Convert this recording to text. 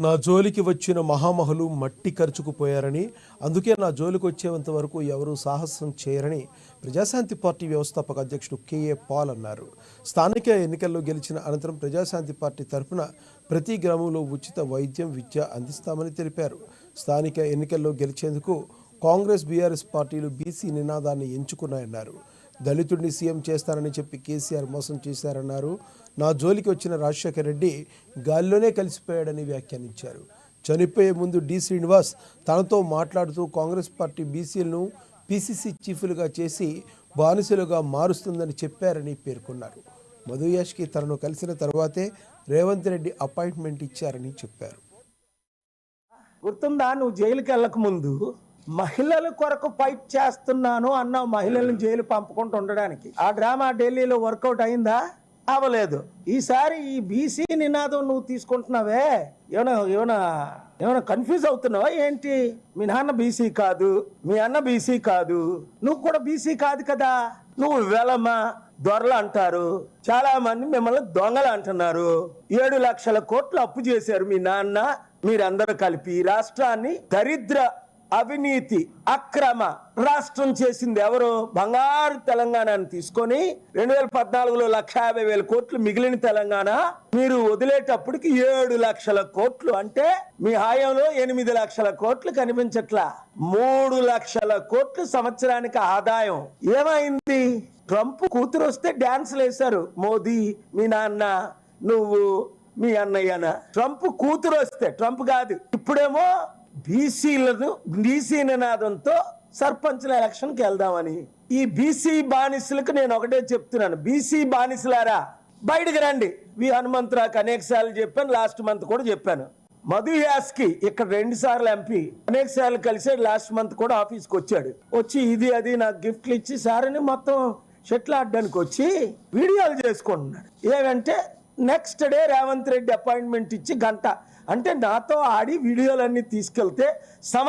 నా జోలికి వచ్చిన మహామహులు మట్టి ఖర్చుకుపోయారని అందుకే నా జోలికి వచ్చేంత వరకు ఎవరూ సాహసం చేయరని ప్రజాశాంతి పార్టీ వ్యవస్థాపక అధ్యక్షుడు కేఏ పాల్ అన్నారు. స్థానిక ఎన్నికల్లో గెలిచిన అనంతరం ప్రజాశాంతి పార్టీ తరఫున ప్రతి గ్రామంలో ఉచిత వైద్యం విద్య అందిస్తామని తెలిపారు. స్థానిక ఎన్నికల్లో గెలిచేందుకు కాంగ్రెస్ బీఆర్ఎస్ పార్టీలు బీసీ నినాదాన్ని ఎంచుకున్నాయన్నారు. దళితుడిని సీఎం చేస్తానని చెప్పి కేసీఆర్ మోసం చేశారన్నారు. నా జోలికి వచ్చిన రాజశేఖర రెడ్డి గాల్లోనే కలిసిపోయాడని వ్యాఖ్యానించారు. చనిపోయే ముందు డి శ్రీనివాస్ తనతో మాట్లాడుతూ కాంగ్రెస్ పార్టీ బీసీలను పీసీసీ చీఫ్లుగా చేసి బానిసలుగా మారుస్తుందని చెప్పారని పేర్కొన్నారు. మధు యాష్కి తనను కలిసిన తర్వాతే రేవంత్ రెడ్డి అపాయింట్మెంట్ ఇచ్చారని చెప్పారు. గుర్తుందా? నువ్వు జైలుకి వెళ్ళక ముందు మహిళల కొరకు ఫైట్ చేస్తున్నాను అన్న మహిళలను జైలు పంపకుండా ఉండడానికి. ఆ డ్రామా ఢిల్లీలో వర్కౌట్ అయిందా? అవ్వలేదు. ఈసారి ఈ బీసీ నినాదం నువ్వు తీసుకుంటున్నావే? ఏమైనా ఏమైనా ఏమైనా కన్ఫ్యూజ్ అవుతున్నావా ఏంటి? మీ నాన్న బీసీ కాదు మీ అన్న బీసీ కాదు. నువ్వు కూడా బీసీ కాదు కదా. నువ్వు వెలమ దొరలు అంటారు. చాలా మంది మిమ్మల్ని దొంగలు అంటున్నారు. ఏడు లక్షల కోట్లు అప్పు చేశారు మీ నాన్న. మీరందరూ కలిపి ఈ రాష్ట్రాన్ని దరిద్ర అవినీతి అక్రమ రాష్ట్రం చేసింది ఎవరు? బంగారు తెలంగాణను తీసుకొని రెండు వేల పద్నాలుగులో లక్ష యాభై వేల కోట్లు మిగిలిన తెలంగాణ మీరు వదిలేటప్పటికి ఏడు లక్షల కోట్లు. అంటే మీ హాయంలో ఎనిమిది లక్షల కోట్లు కనిపించట్లా. మూడు లక్షల కోట్లు సంవత్సరానికి ఆదాయం. ఏమైంది? ట్రంప్ కూతురు వస్తే డాన్సులు వేశారు. మోదీ మీ నాన్న నువ్వు మీ అన్నయ్యన. ట్రంప్ కూతురు వస్తే ట్రంప్ కాదు ఇప్పుడేమో బీసీలను బీసీ నినాదంతో సర్పంచ్ల ఎలక్షన్కి వెళ్దామని. ఈ బీసీ బానిసలకు నేను ఒకటే చెప్తున్నాను. బీసీ బానిసలారా బయటకు రండి. వి హనుమంతరావుకి అనేక సార్లు చెప్పాను లాస్ట్ మంత్ కూడా చెప్పాను. మధు యాస్కి ఇక్కడ రెండు సార్లు ఎంపీ అనేక సార్లు కలిసి లాస్ట్ మంత్ కూడా ఆఫీస్కి వచ్చాడు. వచ్చి ఇది అది నాకు గిఫ్ట్లు ఇచ్చి సార్ అని మొత్తం షెటిల్ ఆడడానికి వచ్చి వీడియోలు చేసుకుంటున్నాడు. ఏమంటే next day Revanth Reddy appointment ఇచ్చి గంట అంటే నాతో ఆడి వీడియోలన్నీ తీసుకెళ్తే సమ